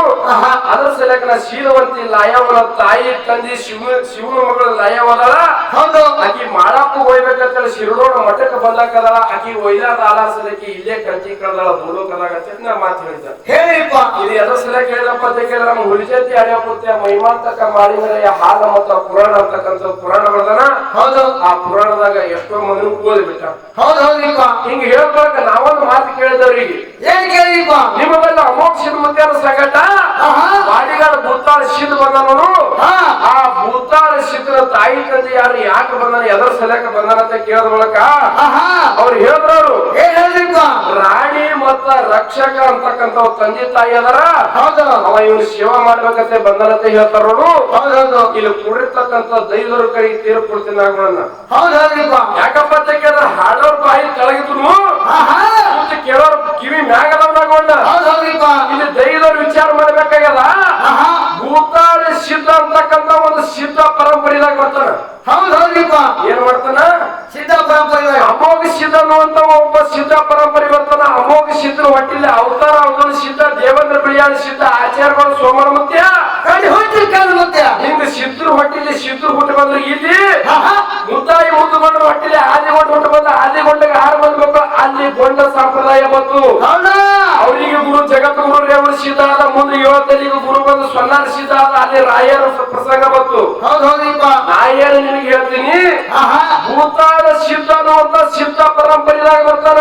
ಅದರ ಸಲ್ಯಾಕ ನಾ ಶೀಲವಂತಿ ಲಾಯವಳ ತಾಯಿ ತಂದೆ ಶಿವ ಶಿವನ ಮಗಳ ಲಾಯವದಳ. ಹೌದು. ಆಕಿ ಮಾಡಕ್ಕೂ ಹೋಗ್ಬೇಕಂತ ಶಿರೋಡ ಮಠಕ್ಕೆ ಬಂದಾಕದಳ. ಆಕಿ ಒಯ್ದಾದ ಆಲಾಸದಕ್ಕೆ ಇಲ್ಲೇ ಕಂಚಿ ಕಳ್ದಾಳ ಬೋಲು ಅಂತ ನಾ ಮಾತು ಹೇಳಿದ್ದ ಹೇಳಿಪ್ಪ ಇದು ಅದರ ಸಲ ಕೇಳಿದಪ್ಪ ಅಂತ ಕೇಳಿದ್ರೆ ನಮ್ಮ ಹುಲಿಜಾತಿ ಅಡ್ಯಾಪುತ್ಯ ಮೈಮಾಂತಕ ಮೇಲೆ ಹಾಲ ಮತ್ತು ಪುರಾಣ ಅಂತಕ್ಕಂಥ ಪುರಾಣ ಬರ್ದನ. ಹೌದು. ಆ ಪುರಾಣದಾಗ ಎಷ್ಟೋ ಮಂದಿ ಓದಿ ಬಿಟ್ಟ ಹೌದು ಹೌದ್ರಿಪ್ಪ. ಹಿಂಗ ಹೇಳ್ಬೇಕು ನಾವೊಂದು ಮಾತು ಕೇಳಿದವ್ರಿಗೆ ಏನ್ ಕೇಳಿರಿಪ್ಪ ನಿಮಗೆಲ್ಲ ಅಮೋಕ್ಷದ ಮಧ್ಯಾಹ್ನ ಸಂಗಟ ಆಹಾ. ಬಾಡಿಗಾಡ ಭೂತಾಳ ಶಿದ್ ಬಂದನವರು ಹಾ. ಆ ಭೂತಾಳ ಶಿದ್ರ ತಾಯಿ ತಂದೆ ಯಾರು ಯಾಕೆ ಬಂದನ ಎದರ ಸಲಕ ಬಂದನ ಅಂತ ಕೇಳಿದ ಮೂಲಕ ಅವ್ರು ಹೇಳಿದ್ರು ಏನ್ ಹೇಳಿರಿಪ್ಪ ರಾಣಿ ಮತ್ತ ರಕ್ಷಕ ಅಂತಕ್ಕಂತ ತಂದೆ ತಾಯಿ ಅದರ. ಹೌದು. ಅವ ಇವ್ನು ಸೇವಾ ಮಾಡ್ಬೇಕಂತ ಬಂದನಂತ ಹೇಳ್ತಾರ ಇಲ್ಲಿ ಕುಡಿರ್ತಕ್ಕಂತ ದೈವರ ಕೈ ತೀರ್ ಕೊಡ್ತೀನಿ ನಾಗಳನ್ನ ಯಾಕಪ್ಪ ಅಂತ ಕೇಳಿದ್ರೆ ಹಾಡೋರ್ ಬಾಯಿ ಕೆಳಗಿದ್ರು. ಮತ್ತೆ ಕೇಳೋರ್ ಕಿವಿ ಮ್ಯಾಗದವ್ ನಾಗೋಣ ಹೌದು ಹೌದ್ರಿಪ್ಪ ಇಲ್ಲಿ ದೈವದವ್ರು ವಿಚಾರ ಮಾಡ್ಬೇಕಾಗ್ಯದ? ಭೂತಾಳಿ ಸಿದ್ಧ ಅಂತಕ್ಕಂತ ಒಂದು ಸಿದ್ಧ ಪರಂಪರೆದಾಗ ಬರ್ತಾನ. ಹೌದು ಹೌದ್ರಿಪ್ಪ ಏನ್ ಮಾಡ್ತಾನ? ಸಿದ್ಧ ಪರಂಪರೆ ಅಮೋಘ ಸಿದ್ಧ ಅನ್ನುವಂತ ಒಬ್ಬ ಸಿದ್ಧ ಪರಂಪರೆ ಬರ್ತಾನ. ಅಮೋಘ ಸಿದ್ಧ ಹೊಟ್ಟಿಲ್ಲ ಅವತಾರ ಅವತಾರ ಸಿದ್ಧ ದೇವೇಂದ್ರ ಬಿಳಿಯಾಳಿ ಸಿದ್ಧ ಆಚಾರ್ಯಗಳು ಸೋಮರ ಮುತ್ಯ. ಕಡಿ ಹೋಯ್ತು ಕಾಲ ಮತ್ತೆ ಹಿಂಗ ಸಿದ್ಧರು ಹೊಟ್ಟಿಲಿ ಸಿದ್ಧರು ಹುಟ್ಟು ಬಂದ್ರೆ ಇಲ್ಲಿ ಆಹಾ ಮುದ್ದಾಯಿ ಮುದ್ದು ಬಂದ್ರೆ ಹೊಟ್ಟಿಲಿ ಆದಿಗೊಂಡು ಹುಟ್ಟು ಬಂದ ಆದಿಗೊಂಡಿಗೆ ಆರು ಬಂದ್ಬೇಕು ಅಲ್ಲಿ ಗೊಂಡ ಸಂಪ್ರದಾಯ ಬಂತು ಹೌದಾ ಅವರಿಗೆ ಗುರು ಜಗತ್ ಆದ ಮುಂದೆ ಏಳತ್ತಲಿಗೆ ಗುರು ಬಂದು ಸೊನ್ನಾರ ಸಿದ್ಧ ಅಲ್ಲಿ ರಾಯರ ಪ್ರಸಂಗ ಬಂತು. ಹೌದು ಹೌದ್ರಿಪ್ಪ ನಾ ಏನು ನಿನಗೆ ಹೇಳ್ತೀನಿ ಆಹಾ ಸಿದ್ಧನು ಸಿದ್ಧ ಅಂತ ಸಿದ್ಧ ಪರಂಪರೆದಾಗ ಬರ್ತಾನ.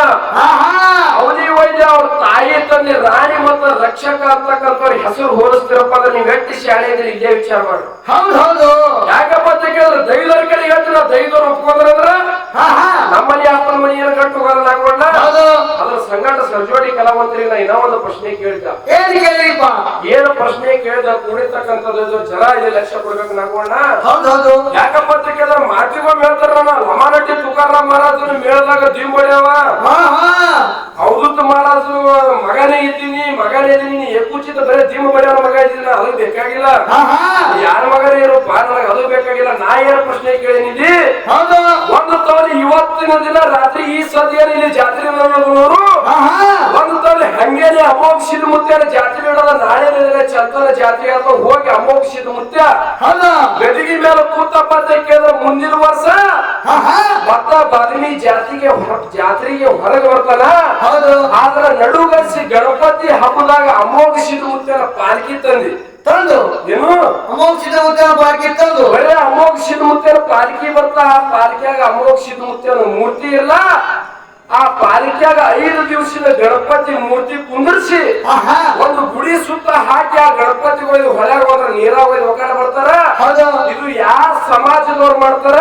ಅವನಿ ವೈದ್ಯ ಅವ್ರ ತಾಯಿ ತಂದೆ ರಾಣಿ ಮತ್ತು ರಕ್ಷಕ ಅಂತಕ್ಕಂಥವ್ರ ಹೆಸರು ಹೋಲಿಸ್ತಿರಪ್ಪ ಅಂದ್ರೆ ನೀವು ವ್ಯಕ್ತಿ ಶಾಲೆ ಇದ್ರೆ ಇದೇ ವಿಚಾರ ಮಾಡಿ. ಹೌದು ಹೌದು. ಯಾಕಪ್ಪ ಅಂತ ಕೇಳಿದ್ರೆ ದೈವದವ್ರ ಕಡೆ ಹೇಳ್ತೀರ? ದೈವದವ್ರು ಒಪ್ಕೊಂಡ್ರಂದ್ರ? ಆಹಾ ನಮ್ಮಲ್ಲಿ ಅಪ್ಪನ ಮನೆಯನ್ನು ಕಟ್ಟು ಗಂಟು ಸರ್ಜೋಡಿ ಕಲಾವಂತರಿಗೆ ನಾ ಇನ್ನೂ ಒಂದು ಪ್ರಶ್ನೆ ಕೇಳಿದ ಏನ್ ಕೇಳಿಪ್ಪ ಏನು ಪ್ರಶ್ನೆ ಕೇಳಿದ ಕೂಡಿರ್ತಕ್ಕಂಥದ್ದು ಜನ ಇಲ್ಲಿ ಲಕ್ಷ ಕೊಡ್ಬೇಕು ನಾಗೋಣ ಹೌದು ಹೌದು. ಯಾಕಪ್ಪ ಅಂತ ಕೇಳಿದ್ರೆ ಮಾತಿಗೊಮ್ಮೆ ಹೇಳ್ತಾರ ಲಮಾನಟ್ಟಿ ತುಕಾರಾಮ್ ಮಹಾರಾಜನ ಮೇಳದಾಗ ಜೀವ ಮಾಡ್ಯಾವ ಆಹಾ ಅವಧೂತ ಮಹಾರಾಜು ಮಗನೇ ಇದ್ದೀನಿ ಮಗನೇ ಇದ್ದೀನಿ ಎಕ್ಕುಚಿತ ಬರೀ ಧೀಮ ಬರೆಯೋ ಮಗ ಇದ್ದೀನಿ ಅದು ಬೇಕಾಗಿಲ್ಲ. ಯಾರ ಮಗನೇ ಇರಪ್ಪ ನನಗೆ ಅದು ಬೇಕಾಗಿಲ್ಲ. ನಾ ಏನು ಪ್ರಶ್ನೆ ಕೇಳಿನಿಲ್ಲಿ ಹೌದು. ಒಂದು ತವರು ಇವತ್ತಿನ ದಿನ ರಾತ್ರಿ ಈ ಸದ್ಯ ಇಲ್ಲಿ ಜಾತ್ರೆ ಹಾ ಒಂದು ತವಲಿ ಹಂಗೇನೆ ಅಮೋಕ್ಷಿದ ಮುತ್ಯ ಜಾತ್ರೆ ನಡೆದ ನಾಳೆ ದಿನ ಚಂದನ ಜಾತ್ರೆ ಅಂತ ಹೋಗಿ ಅಮೋಕ್ ಮುತ್ಯ. ಮುತ್ತ ಗದಿಗೆ ಮೇಲೆ ಕೂತಪ್ಪ ಅಂತ ಕೇಳಿದ್ರೆ ಮುಂದಿನ ವರ್ಷ ಮತ್ತ ಬದನಿ ಜಾತಿಗೆ ಹೊರ- ಜಾತ್ರೆಗೆ ಹೊರಗೆ ಬರ್ತಾನ? ಹೌದು. ಆದ್ರ ನಡುಗರಿಸಿ ಗಣಪತಿ ಹಬ್ಬದಾಗ ಅಮೋಘಿಸಿದ ಉತ್ತರ ಪಾಲ್ಕಿ ತಂದಿ. ತಂದು. ಏನು? ಅಮೋಕ್ಷಿತ ಉತ್ತರ ಪಾಲಿಕೆ ತಂದು. ಬರೇ ಅಮೋಘಿಸಿದ ಉತ್ತರ ಪಾಲ್ಕಿ ಬರ್ತಾ ಪಾಲ್ಕಿಯಾಗ ಅಮೋಘಿಸಿದ ಮುತ್ತನ ಮೂರ್ತಿ ಇಲ್ಲ ಆ ಪಾಲಿಕೆಯಾಗ ಐದು ದಿವಸದ ಗಣಪತಿ ಮೂರ್ತಿ ಕುಂದರ್ಸಿ ಒಂದು ಗುಡಿ ಸುತ್ತ ಹಾಕಿ ಆ ಗಣಪತಿಗಳಿಗೆ ಹೊರಗೆ ಹೋದ್ರ ನೀರಾವರಿ ಒಯ್ದು ಒಕ್ಕಡ ಬರ್ತಾರ ಹೌದು. ಇದು ಯಾರ ಸಮಾಜದವ್ರು ಮಾಡ್ತಾರ?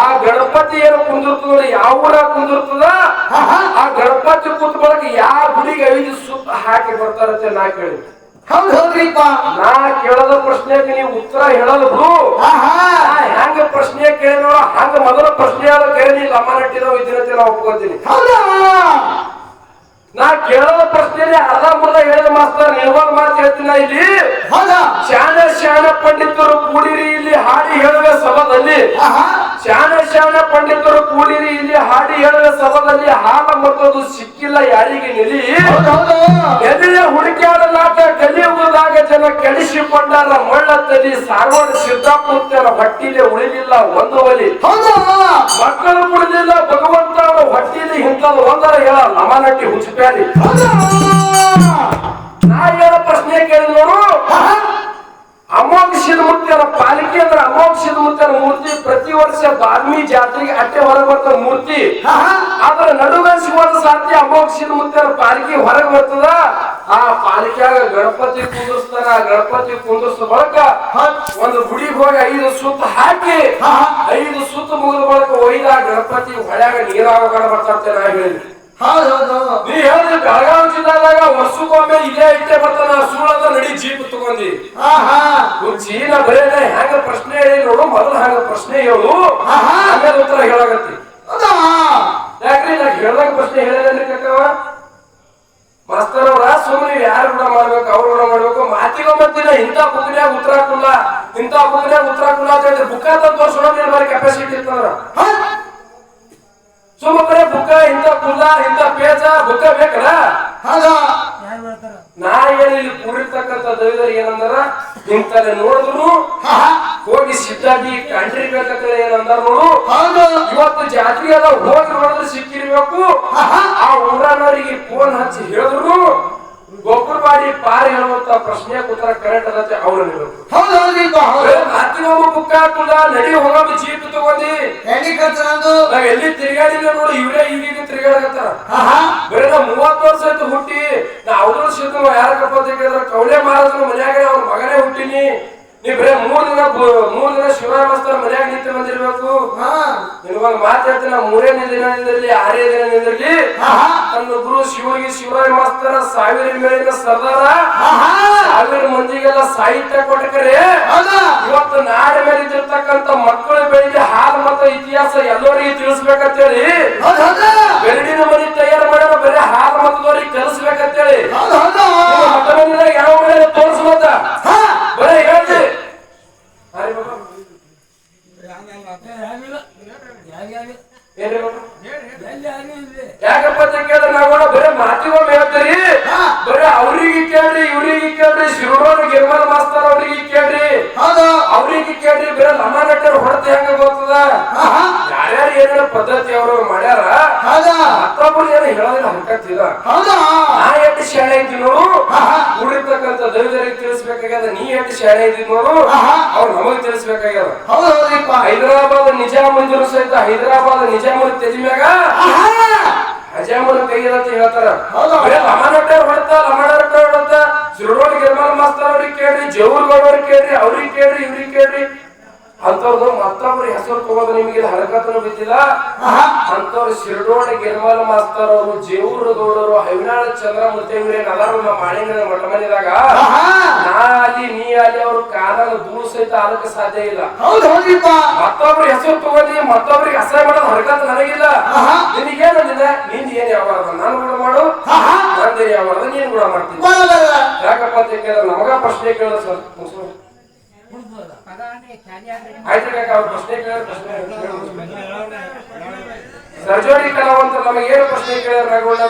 ಆ ಗಣಪತಿ ಏನು ಕುಂದಿರ್ತದ ಯಾವ ಊರ ಕುಂದಿರ್ತದ? ಆ ಗಣಪತಿ ಕೂತ್ ಬಳಕ ಯಾವ ಗುಡಿಗೆ ಐದು ಸುತ್ತ ಹಾಕಿ ಬರ್ತಾರಂತೆ ನಾ ಕೇಳಿ ಹೌದು ಹೌದ್ರಿಪ್ಪ. ನಾ ಕೇಳದ ಪ್ರಶ್ನೆಗೆ ನೀವು ಉತ್ತರ ಹೇಳೋದು ಬಿಡು ಹೆಂಗ ಪ್ರಶ್ನೆ ಕೇಳಿನೋ ಹಂಗ ಮೊದಲ ಪ್ರಶ್ನೆ ಆದ ಕೇಳಿ ಲಮನಟ್ಟಿದ ವಿದ್ಯಾರ್ಥಿ ನಾ ಒಪ್ಕೋತೀನಿ. ಹೌದಾ? ನಾ ಕೇಳೋ ಪ್ರಶ್ನೆ ಅರ್ಧ ಮುರ್ಧ ಹೇಳಿದ ಮಾಸ್ತರ್ ನಿಲ್ವಾಲ್ ಮಾತು ಹೇಳ್ತೀನಿ ಇಲ್ಲಿ. ಶಾಣ ಶಾಣ ಪಂಡಿತರು ಕೂಡಿರಿ ಇಲ್ಲಿ ಹಾಡಿ ಹೇಳುವ ಸಭದಲ್ಲಿ. ಶಾಣ ಶಾಣ ಪಂಡಿತರು ಕೂಡಿರಿ ಇಲ್ಲಿ ಹಾಡಿ ಹೇಳುವ ಸಭದಲ್ಲಿ ಹಾಲ ಮತ್ತದು ಸಿಕ್ಕಿಲ್ಲ ಯಾರಿಗೆ ನಿಲಿ. ಹೌದು ಹೌದು ನಾಟ ಕಲಿಯುವುದಾಗ ಜನ ಕೆಡಿಸಿಕೊಂಡಾರ ಮಳ್ಳದಲ್ಲಿ ಸಾರ್ವಡ ಸಿದ್ದಾಪುರ ಹೊಟ್ಟಿಲೆ ಉಳಿಲಿಲ್ಲ ಒಂದು ಒಲಿ. ಮಕ್ಕಳು ಉಳಿದಿಲ್ಲ ಭಗವಂತ ಹೊಟ್ಟಿಲಿ ಇಂಥದ್ದು ಒಂದರ ಹೇಳ ಲಮನಟ್ಟಿ ಹುಚ್ಚಪ್ಯಾರಿ ಹೌದು? ನಾ ಪ್ರಶ್ನೆ ಕೇಳಿದವರು ಅಮೋಘಿಸಿದ ಮುತ್ಯನ ಪಾಲಿಕೆ ಅಂದ್ರೆ ಅಮೋಘಿಸಿದ ಮುತ್ಯನ ಮೂರ್ತಿ ಪ್ರತಿ ವರ್ಷ ಬಾಲ್ಮಿ ಜಾತ್ರೆಗೆ ಅಟ್ಟೆ ಹೊರಗೆ ಬರ್ತದ ಮೂರ್ತಿ. ಆಹಾ ಆದ್ರ ಸಿಗೋದ ಸಾಧ್ಯ ಸಾರ್ತಿ ಅಮೋಘಿಸಿದ ಮುತ್ಯನ ಪಾಲಿಕೆ ಹೊರಗೆ ಬರ್ತದ. ಆ ಪಾಲಿಕೆಯಾಗ ಗಣಪತಿ ಕುಂದಿರ್ಸ್ತಾನ. ಗಣಪತಿ ಕುಂದಿರ್ಸ ಬಳಕ ಒಂದು ಗುಡಿಗೆ ಹೋಗಿ ಐದು ಸುತ್ತ ಹಾಕಿ ಐದು ಸುತ್ತ ಮುಗಿದ ಬಳಕ ಒಯ್ದ ಗಣಪತಿ ಹೊಳ್ಯಾಗ ನೀರಾಗ ಬರ್ತಾರಂತೆ ನಾ ಹೇಳಿ ಹೌದು ಹೌದು ನೀ ಹೇಳಿದ್ರೆ ಬೆಳಗಾವಿ ಜಿಲ್ಲಾದಾಗ ವರ್ಷಕ್ಕೊಮ್ಮೆ ಇದೇ ಇಟ್ಟೆ ಬರ್ತಾನ ಸುಳ್ಳದ ನಡಿ ಜೀಪ್ ತಗೊಂಡಿ. ಚೀನಾ ಬರೇನ ಹೆಂಗ ಪ್ರಶ್ನೆ ಹೇಳಿ ನೋಡು ಮೊದಲು ಹಂಗ ಪ್ರಶ್ನೆ ಹೇಳು. ಹಾ ಆಮೇಲೆ ಉತ್ತರ ಹೇಳಾಗತ್ತಿ ಯಾಕ್ರಿ ನಾ ಹೇಳ್ದಾಗ ಪ್ರಶ್ನೆ ಹೇಳಿದ್ರೆ ಕಕ್ಕವ ಮಾಸ್ತರ್ ಅವ್ರ ಸುಮ್ಮನೆ ಯಾರು ಕೂಡ ಮಾಡ್ಬೇಕು ಅವ್ರು ಕೂಡ ಮಾಡ್ಬೇಕು ಮಾತಿಗೊಮ್ಮತ್ತಿನ ಇಂಥ ಕುದುರೆ ಉತ್ತರ ಕುಲ್ಲ ಇಂಥ ಕುದುರೆ ಉತ್ತರ ಕುಲ್ಲ ಅಂತ ಹೇಳಿದ್ರೆ ಬುಕ್ಕ ತೋರಿಸೋಣ ಕೆಪಾಸಿಟಿ ಇರ್ತದ್ರ ಹಾ ಸುಮ್ಮ ಬರೇ ಬುಕ್ಕ ಇಂತ ಕುಲ್ಲ ಇಂತ ಪೇಜ ಬುಕ್ಕ ಬೇಕಲ್ಲ? ನಾ ಹೇಳಿ ಇಲ್ಲಿ ಕೂಡಿರ್ತಕ್ಕಂಥ ದೈವರು ಏನಂದಾರ? ಇಂತಲ್ಲಿ ನೋಡಿದ್ರು ಹೋಗಿ ಸಿದ್ಧಾಗಿ ಕಂಡ್ರಿಬೇಕಂತ ಏನಂದಾರ ನೋಡು. ಇವತ್ತು ಜಾತ್ರೆ ಅದ ಹೋಗಿ ನೋಡಿದ್ರೆ ಸಿಕ್ಕಿರ್ಬೇಕು. ಆ ಊರನವರಿಗೆ ಫೋನ್ ಹಚ್ಚಿ ಹೇಳಿದ್ರು. ಗೊಬ್ಬರವಾಡಿ ಪಾರ್ ಹೇಳುವಂತ ಪ್ರಶ್ನೆ ಉತ್ತರ ಕರೆಕ್ಟ್ ಅದತ್ತೆ ಅವ್ರು ಹೌದು ಹೌದು ನಡಿ ಹೋಗಮ್ಮ ಜೀಪ್ ತಗೊಂಡಿ. ನಾವ್ ಎಲ್ಲಿ ತಿರುಗಾಡಿಲ್ಲ ನೋಡು ಇವರೇ ಈಗೀಗ ತಿರುಗಾಡಕತ್ತಾರ ಬರೀ ಮೂವತ್ತು ವರ್ಷ ಆಯ್ತು ಹುಟ್ಟಿ. ನಾ ಅವ್ರ ಸಿದ್ದು ಯಾರ ಕಪ್ಪ ಕೇಳಿದ್ರೆ ಕೌಳೆ ಮಹಾರಾಜನ ಮನ್ಯಾಗ ಅವ್ರ ಮಗನೇ ಹುಟ್ಟಿನಿ. ನೀ ಬರೇ ಮೂರ್ ದಿನ ಮೂರ್ ದಿನ ಶಿವರಾಮ ಮಾಸ್ತರ್ ಮನ್ಯಾಗ ನಿಂತು ಬಂದಿರ್ಬೇಕು. ಹಾ. ನಿನಗೊಂದು ಮಾತು ಹೇಳ್ತೀನಿ ಮೂರೇ ದಿನ ನಿಂದಿರ್ಲಿ ಆರೇ ದಿನ ನಿಂದಿರ್ಲಿ. ನನ್ನ ಗುರು ಶಿವಗಿ ಶಿವರಾಯ ಮಾಸ್ತರ ಸಾವಿರ ಮೇಲಿನ ಸರ್ದಾರ. ಸಾವಿರ ಮಂದಿಗೆಲ್ಲ ಸಾಹಿತ್ಯ ಕೊಟ್ಟಕರೆ ಇವತ್ತು ನಾಡ ಮೇಲೆ ಇದ್ದಿರ್ತಕ್ಕಂತ ಮಕ್ಕಳ ಬೆಳಿಗ್ಗೆ ಹಾಲು ಮತ್ತು ಇತಿಹಾಸ ಎಲ್ಲರಿಗೆ ತಿಳಿಸ್ಬೇಕಂತೇಳಿ. ಬೆರಡಿನ ಮನಿ ತಯಾರು ಮಾಡ್ಯಾರ ಬರೀ ಹಾಲು ಮತದವ್ರಿಗೆ ಕಲಿಸ್ಬೇಕಂತೇಳಿ. ಯಾವ ಮನೆ ತೋರಿಸ್ಬೋದ ಬರೀ ಹೇಳ್ತಿ ಅರೆ ಬಾಬಾ, ಏನ್ರಿ ಬಾಬಾ? ಯಾಕಪ್ಪ ಕೇಳಿದ್ರೆ ನಾವು ಬರೀ ಮಾತಿಗೊಮ್ಮೆ ಹೇಳ್ತೀರಿ. ಬರೀ ಅವ್ರಿಗೆ ಕೇಳ್ರಿ ಇವ್ರಿಗೆ ಕೇಳ್ರಿ ಶಿರೋಡ್ ಗಿರ್ಮಲ್ ಮಾಸ್ತರ್ ಅವ್ರಿಗೆ ಕೇಳ್ರಿ. ಅವ್ರಿಗೆ ಕೇಳ್ರಿ ಬರೀ ಲಮಾನಟ್ಟರ್ ಹೊಡೆತ ಹೆಂಗ ಗೊತ್ತದ? ಯಾರ್ಯಾರು ಏನೇನು ಪದ್ಧತಿ ಅವರು ಮಾಡ್ಯಾರ? ಮತ್ತೊಬ್ಬರು ಏನು ಹೇಳೋದಿಲ್ಲ ಹಂಕತ್ತಿಲ್ಲ ಶಾಣೆ ಇದ್ರು ನೋಡು. ಆಹಾ ಕೂಡಿರ್ತಕ್ಕಂಥ ದೈವರಿಗೆ ತಿಳಿಸ್ಬೇಕಾಗ್ಯದ ನೀ ಎಷ್ಟು ಶಾಣೆ ಇದ್ದೀನೋ ನೋಡು. ಅವ್ರು ನಮಗ್ ತಿಳಿಸ್ಬೇಕಾಗ್ಯದ. ಹೈದರಾಬಾದ್ ನಿಜಾಮಂದಿರು ಸಹಿತ ಹೈದರಾಬಾದ್ ನಿಜಾಮನ ತೆಜಿಮ್ಯಾಗ ಮ್ಯಾಗ ಆಹಾ ಅಜಾಮನ ಕೈಯದಂತ ಹೇಳ್ತಾರ. ಲಮನಟ್ಟ ಹೊಡ್ತ ಲಮನಟ್ಟ ಹೊಡ್ತ. ಸಿರೋಡ್ ಗಿರ್ಮಲ್ ಮಾಸ್ತರ್ ಅವ್ರಿಗೆ ಕೇಳ್ರಿ ಜೌರ್ಗೌಡ್ ಅವ್ರಿಗೆ ಕೇಳ್ರಿ ಅವ್ರಿಗೆ ಕೇಳ್ರಿ ಇವ್ರಿಗೆ ಕೇಳ್ರಿ. ಅಂತವ್ರದ್ದು ಮತ್ತೊಬ್ರ ಹೆಸರು ತಗೋದು ನಿಮಗೆ ಹರಕತನು ಬಿದ್ದಿಲ್ಲ? ಅಂತವ್ರು ಶಿರಡೋಣ ಗಿರ್ಮಲ್ ಮಾಸ್ತರ್ ಅವರು ಜೇವೂರ ಗೌಡರು ಹೈನಾಳ ಚಂದ್ರ ಮುತ್ತೇವ್ರೆ ಅದಾರು ನಮ್ಮ ಮಾಳಿಂಗನ ಮಠ ಮನೆದಾಗ. ನಾ ಅಲ್ಲಿ ನೀ ಅಲ್ಲಿ ಅವ್ರ ಕಾಲನ ದೂರ ಸಹಿತ ಅದಕ್ಕೆ ಸಾಧ್ಯ ಇಲ್ಲ. ಮತ್ತೊಬ್ರು ಹೆಸರು ತಗೋದಿ ಮತ್ತೊಬ್ರಿಗೆ ಹೆಸರು ಮಾಡೋದು ಹರಕತ್ ನನಗಿಲ್ಲ. ಆಹಾ. ನಿನಗೇನಿದೆ ನಿಂದ ಏನ್ ಯಾವ ನಾನು ಕೂಡ ಮಾಡು. ನಂದೇನ್ ಯಾವ ನೀನ್ ಕೂಡ ಮಾಡ್ತೀನಿ ಯಾಕಪ್ಪ ಅಂತ ಕೇಳಿದ್ರೆ ನಮಗ ಪ್ರಶ್ನೆ ಕೇಳೋದು ಸರ್ ಸರ್ಜೋಡಿ ಕಲಾವಂತ ನಮಗೆ ಏನು ಪ್ರಶ್ನೆ ಕೇಳಿದ್ರೆ ರಾಘವಣ್ಣ